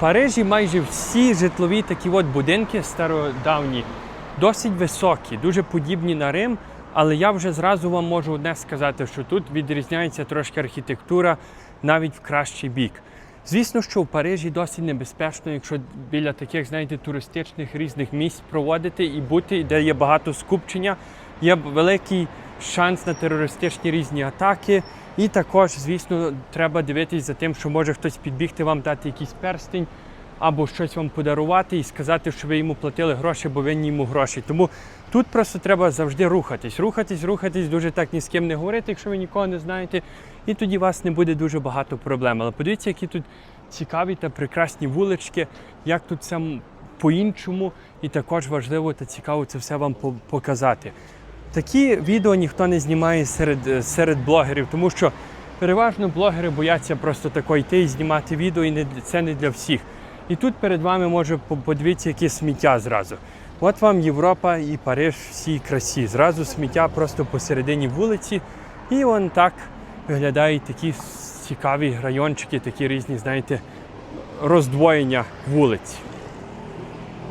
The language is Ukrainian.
Парижі майже всі житлові такі от будинки стародавні, досить високі, дуже подібні на Рим. Але я вже зразу вам можу одне сказати, що тут відрізняється трошки архітектура навіть в кращий бік. Звісно, що в Парижі досить небезпечно, якщо біля таких, знаєте, туристичних різних місць проводити і бути, де є багато скупчення, є великий шанс на терористичні різні атаки. І також, звісно, треба дивитись за тим, що може хтось підбігти вам дати якийсь перстень або щось вам подарувати і сказати, що ви йому платили гроші, бо винні йому гроші. Тому тут просто треба завжди рухатись, рухатись, рухатись, дуже так ні з ким не говорити, якщо ви нікого не знаєте, і тоді у вас не буде дуже багато проблем. Але подивіться, які тут цікаві та прекрасні вулички, як тут все по-іншому, і також важливо та цікаво це все вам показати. Такі відео ніхто не знімає серед, е, серед блогерів, тому що переважно блогери бояться просто тако йти і знімати відео, і не, це не для всіх. І тут перед вами може по- подивіться, яке сміття зразу. От вам Європа і Париж всій красі. Зразу сміття просто посередині вулиці. І вон так виглядають такі цікаві райончики, такі різні, знаєте, роздвоєння вулиць.